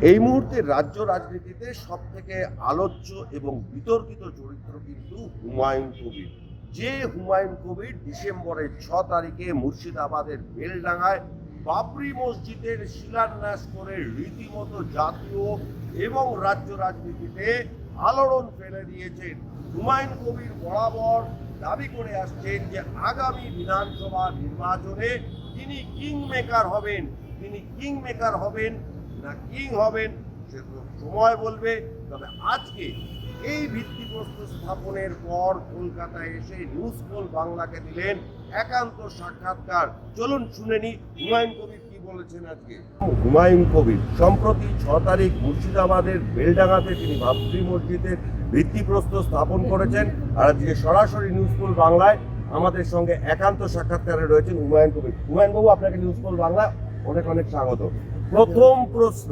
এই মুহূর্তে রাজ্য রাজনীতিতে সব থেকে আলোচ্য এবং বিতর্কিত চরিত্র কিন্তু হুমায়ুন কবির। যে হুমায়ুন কবির ডিসেম্বরের ছ তারিখে মুর্শিদাবাদের বেলডাঙ্গায় বাবরি মসজিদের শিলান্যাস করে রীতিমতো জাতীয় এবং রাজ্য রাজনীতিতে আলোড়ন ফেলে দিয়েছেন। হুমায়ুন কবির বরাবর দাবি করে আসছেন যে আগামী বিধানসভা নির্বাচনে তিনি কিং মেকার হবেন। তিনি কিং মেকার হবেন না কিং হবেন, সে তো সময় বলবে। তবে আজকে এই ভিত্তিপ্রস্তর স্থাপনের পর কলকাতায় এসে নিউজ বাংলাকে দিলেন একান্ত সাক্ষাৎকার। চলুন শুনে নি হুমায়ুন কবির কি বলেছেন আজকে। হুমায়ুন কবির, সম্প্রতি ছ তারিখ মুর্শিদাবাদের বেলডাঙ্গাতে তিনি বাবরি মসজিদের ভিত্তিপ্রস্তর স্থাপন করেছেন। আর আজকে সরাসরি নিউজ বাংলায় আমাদের সঙ্গে একান্ত সাক্ষাৎকারে রয়েছেন হুমায়ুন কবির। হুমায়ুন বাবু, আপনাকে নিউজ পোল বাংলা অনেক অনেক স্বাগত। প্রথম প্রশ্ন,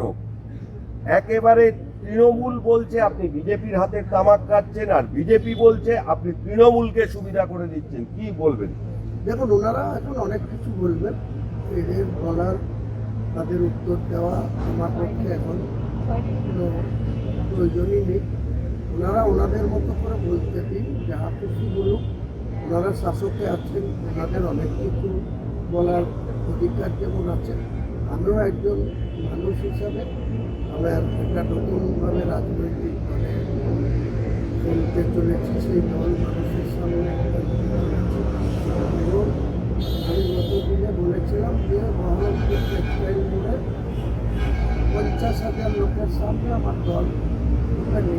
একেবারে তৃণমূল বলছে আপনি বিজেপির হাতের তামাক কাটছেন আর বিজেপি বলছে আপনি তৃণমূলকে সুবিধা করে দিচ্ছেন, কি বলবেন? দেখুন, ওনারা এখন অনেক কিছু বলবেন, এদের বলার, তাদের উত্তর দেওয়া আমার পক্ষে এখন প্রয়োজনই নেই। ওনারা ওনাদের মতো করে বলতে দিন, যাহা খুশি বলুক। ওনারা শাসকে আছেন, ওনাদের অনেক কিছু বলার অধিকার যেমন আছে আমিও একজন মানুষ হিসাবে, আমার একটা নতুনভাবে রাজনৈতিক দলে চলতে চলেছি, সেই দল মানুষের সামনে এবং আমি গত দিনে বলেছিলাম যে বহরমপুর টেক্সটাইল মোড়ে পঞ্চাশ হাজার লোকের সামনে আমার দল আমি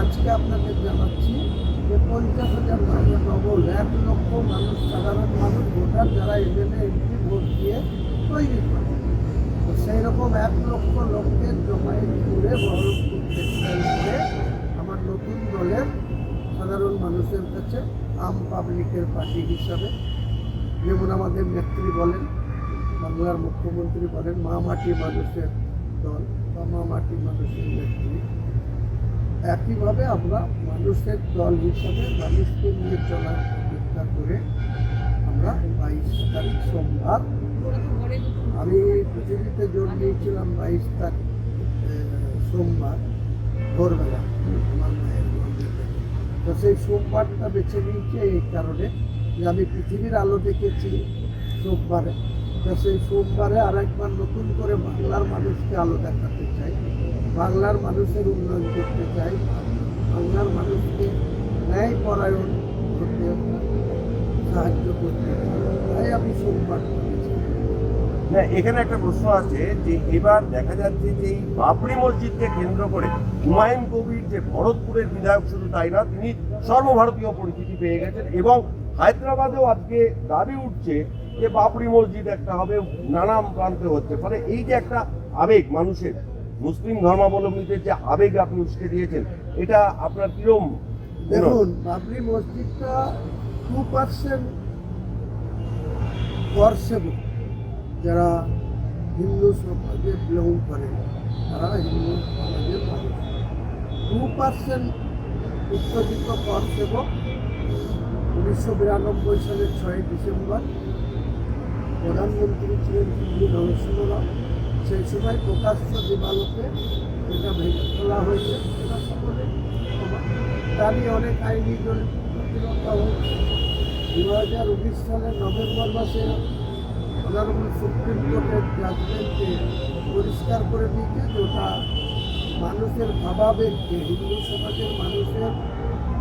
আজকে আপনাদের জানাচ্ছি যে পঞ্চাশ হাজার মানে ডবল এক লক্ষ মানুষ, সাধারণ মানুষ, ভোটার যারা এমএলএ এমপি ভোট দিয়ে তৈরি করে। তো সেই রকম এক লক্ষ লোককে জমায়েত করে বহরমপুর আমার নতুন দলের সাধারণ মানুষের কাছে আম পাবলিকের পার্টি হিসাবে যেমন আমাদের নেত্রী বলেন, বাংলার মুখ্যমন্ত্রী বলেন, মা মাটি মানুষের দল বা মা মাটি মানুষের নেত্রী। একইভাবে আমরা মানুষের দল হিসাবে মানুষকে নিয়ে চলার চেষ্টা করে সোমবার। আমি পৃথিবীতে জোর দিয়েছিলাম বাইশ তারিখ সোমবার, ভোরবেলা, আমার মায়ের তো সেই সোমবারটা বেছে নিয়েছি এই কারণে যে আমি পৃথিবীর আলো দেখেছি সোমবারে। তো সেই সোমবারে আরেকবার নতুন করে বাংলার মানুষকে আলো দেখাতে চাই, বাংলার মানুষের উন্নয়ন করতে চাই, বাংলার মানুষকে ন্যায় পরায়ণ করতে সাহায্য করতে তাই আমি নিয়েছি। না, এখানে একটা প্রশ্ন আছে যে এবার দেখা যাচ্ছে যে এই বাবরি মসজিদকে কেন্দ্র করে হুমায়ুন কবির যে ভরতপুরের বিধায়ক শুধু তাই না, তিনি সর্বভারতীয় পরিচিতি পেয়ে গেছেন এবং হায়দ্রাবাদেও আজকে দাবি উঠছে যে বাবরি মসজিদ একটা হবে নানা প্রান্তে হচ্ছে ফলে এই যে একটা আবেগ মানুষের, মুসলিম ধর্মাবলম্বীদের যে আবেগ আপনি উস্কে দিয়েছেন, এটা আপনার কিরম দেখুন, বাবরি মসজিদটা টু পার্সেন্ট কর সেবক যারা হিন্দু সমাজে বিলং করে, তারা হিন্দু সমাজের মানুষ টু পার্সেন্ট উত্তেজিত কর সেবক উনিশশো বিরানব্বই সালের ছয় ডিসেম্বর। প্রধানমন্ত্রী ছিলেন হিন্দু নরসিংহরাও। সেই সময় প্রকাশ্য দিবালোকে এটা ভেঙে তোলা হয়েছে। এটা সকলে সমান। তা নিয়ে অনেক আইনি হয়েছে দু হাজার উনিশ সালের নভেম্বর মাসে অনারেবল সুপ্রিম কোর্টের জাজমেন্টে পরিষ্কার করে দিয়েছে যে ওটা মানুষের ভাবাবেগকে, হিন্দু সমাজের মানুষের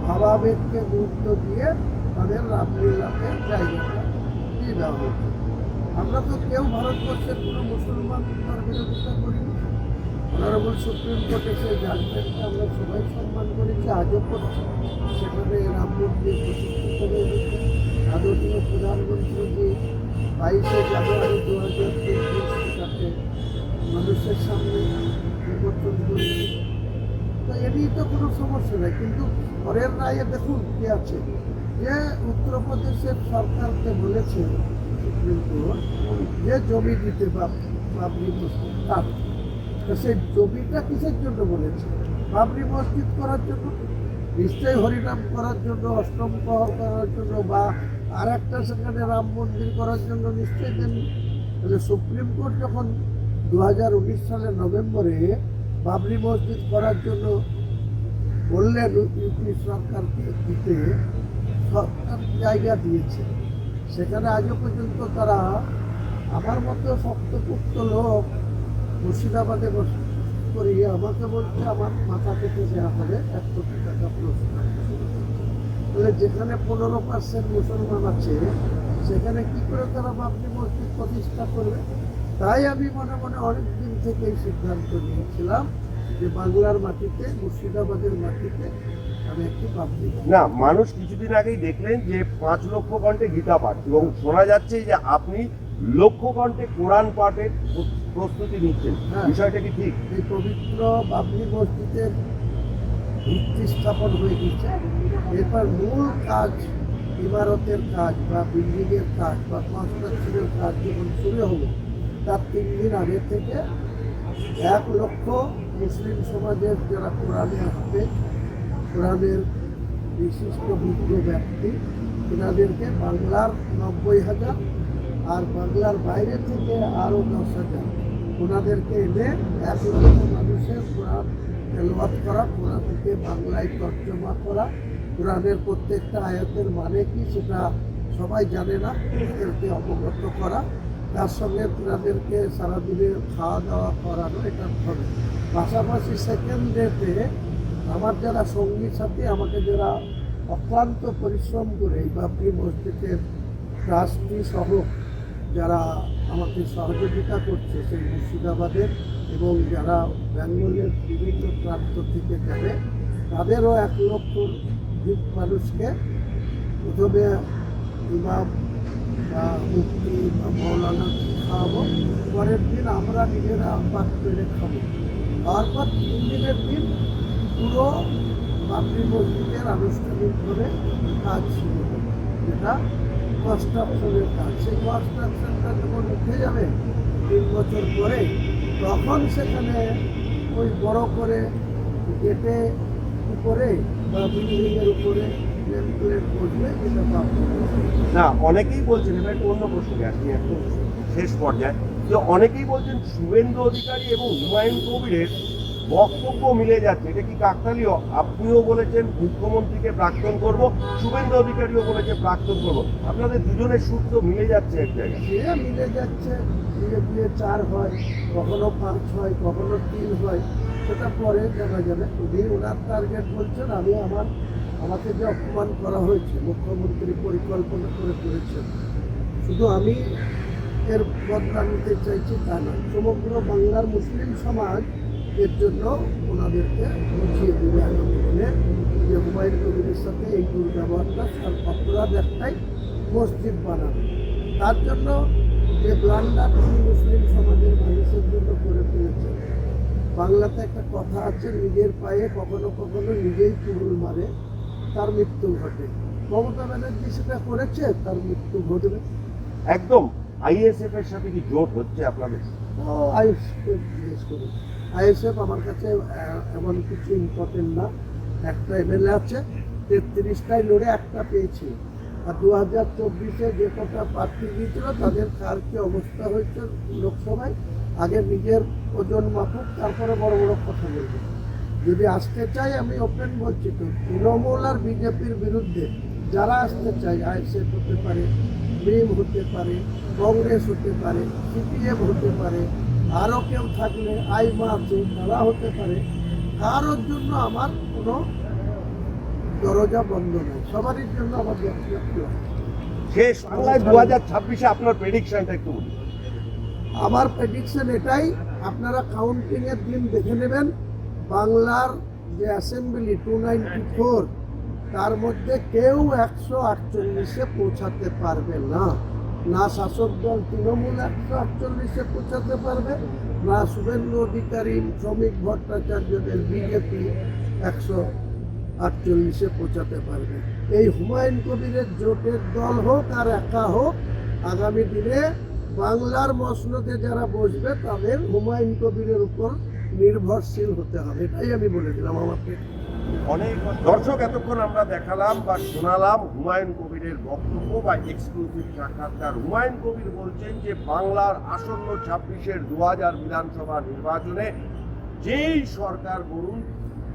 ভাবাবেগকে গুরুত্ব দিয়ে তাদের রামলীলাতে জায়গাটা দিয়ে দেওয়া হচ্ছে আমরা তো কেউ ভারতবর্ষের কোনো মুসলমান তার বিরোধিতা করিনি। অনারেবল সুপ্রিম কোর্টে সেই জাজমেন্টকে আমরা সবাই সম্মান করেছি, আজও করছি। সেখানে রাম মন্দির প্রতিষ্ঠিত হয়েছে। আদরণীয় প্রধানমন্ত্রী যে বাইশে জানুয়ারি দু হাজার তেইশ মানুষের সামনে নির্বাচন করেছি। তো এটি তো কোনো সমস্যা নেই, কিন্তু পরের রায়ে দেখুন কি আছে। যে উত্তরপ্রদেশের সরকারকে বলেছে সুপ্রিম কোর্ট যে জমি দিতে বাবরি মসজিদ তার। তো সেই জমিটা কিসের জন্য বলেছে? বাবরি মসজিদ করার জন্য? নিশ্চয়ই হরিনাম করার জন্য, অষ্টম প্রহর করার জন্য বা আর একটা সেখানে রাম মন্দির করার জন্য নিশ্চয়ই দেন। সুপ্রিম কোর্ট যখন দু হাজার উনিশ সালের নভেম্বরে বাবরি মসজিদ করার জন্য বললেন, ইউপি সরকারকে দিতে, সরকার জায়গা দিয়েছে। সেখানে আজও পর্যন্ত তারা আমার মতো শক্তপুক্ত লোক মুর্শিদাবাদে বসে করি আমাকে বলছে, আমার মাথা থেকে দেওয়া হবে, এক কোটি টাকা পুরস্কার। তাহলে যেখানে পনেরো পার্সেন্ট মুসলমান আছে সেখানে কি করে তারা বাবরি মসজিদ প্রতিষ্ঠা করবে? তাই আমি মনে মনে অনেক দিন থেকে এই সিদ্ধান্ত নিয়েছিলাম যে বাংলার মাটিতে মুর্শিদাবাদের মাটিতে আমি একটি বাবরি না মানুষ কিছুদিন আগেই দেখলেন যে পাঁচ লক্ষ কণ্ঠে গীতা পাঠ এবং শোনা যাচ্ছে যে আপনি লক্ষ কণ্ঠে কোরআন পাঠের প্রস্তুতি নিচ্ছেন। হ্যাঁ। বিষয়টা কি ঠিক? এই পবিত্র বাবরি মসজিদের ভিত্তি স্থাপন হয়ে গেছে। এরপর মূল কাজ ইমারতের কাজ বা বিল্ডিংয়ের কাজ বা কনস্ট্রাকশনের কাজ যখন শুরু হলো, তার তিন দিন আগে থেকে এক লক্ষ মুসলিম সমাজের যারা কোরআনে আসবে কোরআনের বিশিষ্ট বিজ্ঞ ব্যক্তি, এনাদেরকে বাংলার নব্বই হাজার আর বাংলার বাইরে থেকে আরও দশ হাজার। ওনাদেরকে এনে এক লক্ষ মানুষের কোরআন তেলবাদ করা কোরআনকে বাংলায় তর্জমা করা কোরআনের প্রত্যেকটা আয়াতের মানে কি সেটা সবাই জানে না এদেরকে অবগত করা। তার সঙ্গে তাদেরকে সারাদিনে খাওয়া দাওয়া করানো, এটা হবে। পাশাপাশি সেকেন্ড ডেতে আমার যারা সঙ্গীর সাথে, আমাকে যারা অক্লান্ত পরিশ্রম করে এই বাবরি মসজিদের ট্রাস্টি সহ যারা আমাকে সহযোগিতা করছে সেই মুর্শিদাবাদের এবং যারা বেঙ্গলের বিভিন্ন প্রান্ত থেকে যাবে, তাদেরও এক লক্ষ মানুষকে প্রথমে ইমাম বা মুক্তি বা মৌলানা খাওয়াবো, পরের দিন আমরা নিজেরা পাক পেরে খাব। খাওয়ার পর তিন দিনের দিন পুরো মাতৃ মসজিদের আনুষ্ঠানিকভাবে কাজ শুরু হবে, যেটা কনস্ট্রাকশনের কাজ সেই কনস্ট্রাকশনটা যখন উঠে যাবে, তিন বছর পরে, তখন সেখানে ওই বড় করে গেটে উপরে বা বিল্ডিংয়ের উপরে না, অনেকেই বলছেন এবার একটু অন্য প্রসঙ্গে আসি একদম শেষ পর্যায়ে, যে অনেকেই বলছেন, শুভেন্দু অধিকারী এবং হুমায়ুন কবিরের বক্তব্য মিলে যাচ্ছে। এটা কি কাকতালীয়? আপনিও বলেছেন মুখ্যমন্ত্রীকে প্রাক্তন করব, শুভেন্দু অধিকারীও বলেছে প্রাক্তন করব। আপনাদের দুজনের সূত্র মিলে যাচ্ছে এক জায়গায়। সে মিলে যাচ্ছে, ধীরে ধীরে চার হয়, কখনো পাঁচ হয়, কখনো তিন হয়, সেটা পরে জানা যাবে। উনি ওনার টার্গেট বলছেন, আমি আমার, আমাকে যে অপমান করা হয়েছে, মুখ্যমন্ত্রী পরিকল্পনা করে করেছেন, শুধু আমি এর বদলা নিতে চাইছি তা নয়। সমগ্র বাংলার মুসলিম সমাজ এর জন্য ওনাদেরকে বুঝিয়ে দেবে আগামী দিনে যে হুমায়ুন কবিরের সাথে এই দুর্ব্যবহারটা তার অপরাধ একটাই মসজিদ বানাবে তার জন্য যে ব্লান্ডার তিনি মুসলিম সমাজের মানুষের জন্য করে ফেলেছেন বাংলাতে একটা কথা আছে নিজের পায়ে কখনো কখনো নিজেই চুরুল মারে তার মৃত্যু ঘটে। মমতা ব্যানার্জি সেটা করেছে তার মৃত্যু ঘটবে। একদম আইএসএফ এর সাথে কি জোট হচ্ছে আপনাদের? ও আইএসএফ জিজ্ঞেস করুন আইএসএফ আমার কাছে এমন কিছু ইম্পর্টেন্ট না। একটা এমএলএ আছে, তেত্রিশটায় লড়ে একটা পেয়েছি। আর দু হাজার চব্বিশে যে কটা প্রার্থী দিয়েছিল তাদের কার কি অবস্থা হয়েছে লোকসভায়, আগে নিজের ওজন মাপুক, তারপরে বড় বড় কথা বলবে। যদি আসতে চাই, আমি ওপেন বলছি তো, তৃণমূল আর বিজেপির বিরুদ্ধে যারা আসতে চায়, আইএসএফ হতে পারে ব্রিম হতে পারে, কংগ্রেস হতে পারে, সিপিএম হতে পারে আরও কেউ থাকলে আই আইমা আছে তারা হতে পারে। কারোর জন্য আমার কোনো দরজা বন্ধ নেই। সবারই জন্য আমার শেষ বাংলায় দু হাজার ছাব্বিশে আপনার প্রেডিকশনটা একটু আমার প্রেডিকশন এটাই আপনারা কাউন্টিং এর দিন দেখে নেবেন বাংলার যে অ্যাসেম্বলি টু নাইনটি ফোর তার মধ্যে কেউ একশো আটচল্লিশে পৌঁছাতে পারবে না। না শাসক দল তৃণমূল একশো আটচল্লিশে পৌঁছাতে পারবে, না শুভেন্দু অধিকারী, শ্রমিক ভট্টাচার্যদের বিজেপি একশো আটচল্লিশে পৌঁছাতে পারবে। এই হুমায়ুন কবিরের জোটের দল হোক আর একা হোক, আগামী দিনে বাংলার মসনদে যারা বসবে, তাদের হুমায়ুন কবিরের উপর নির্ভরশীল হতে হবে। এটাই আমি বলে দিলাম আমাকে অনেক দর্শক এতক্ষণ আমরা দেখালাম বা শোনালাম হুমায়ুন কবিরের বক্তব্য বা এক্সক্লুসিভ সাক্ষাৎকার। হুমায়ুন কবির বলছেন যে, বাংলার আসন্ন ছাব্বিশের দু হাজার বিধানসভা নির্বাচনে যেই সরকার বলুন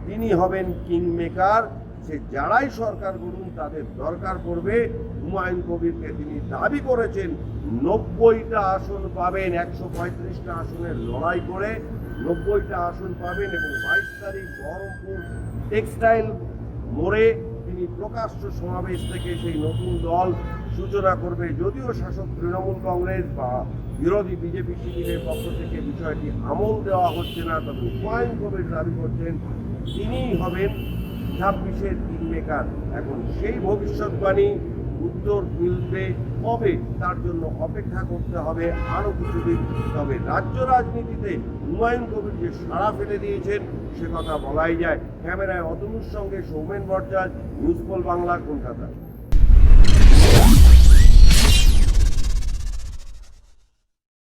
তিনি হবেন কিং মেকার সে যারাই সরকার বলুন তাদের দরকার পড়বে। হুমায়ুন কবিরকে তিনি দাবি করেছেন, নব্বইটা আসন পাবেন, একশো পঁয়ত্রিশটা আসনের লড়াই করে। নব্বইটা আসন পাবেন এবং বাইশ তারিখ বহরমপুর টেক্সটাইল মোড়ে তিনি প্রকাশ্য সমাবেশ থেকে সেই নতুন দল সূচনা করবে। যদিও শাসক তৃণমূল কংগ্রেস বা বিরোধী বিজেপি শিবিরের পক্ষ থেকে বিষয়টি আমল দেওয়া হচ্ছে না, তবে হুমায়ুন কবির দাবি করছেন তিনিই হবেন ছাব্বিশের কিং মেকার এখন সেই ভবিষ্যৎবাণী উত্তর মিলবে কবে? তার জন্য অপেক্ষা করতে হবে আরও কিছুদিন। তবে রাজ্য রাজনীতিতে হুমায়ুন কবির যে সাড়া ফেলে দিয়েছেন, সে কথা বলাই যায়। ক্যামেরায় অতনুর সঙ্গে সৌমেন ভট্টাচার্য, নিউজ বাংলা, কলকাতা।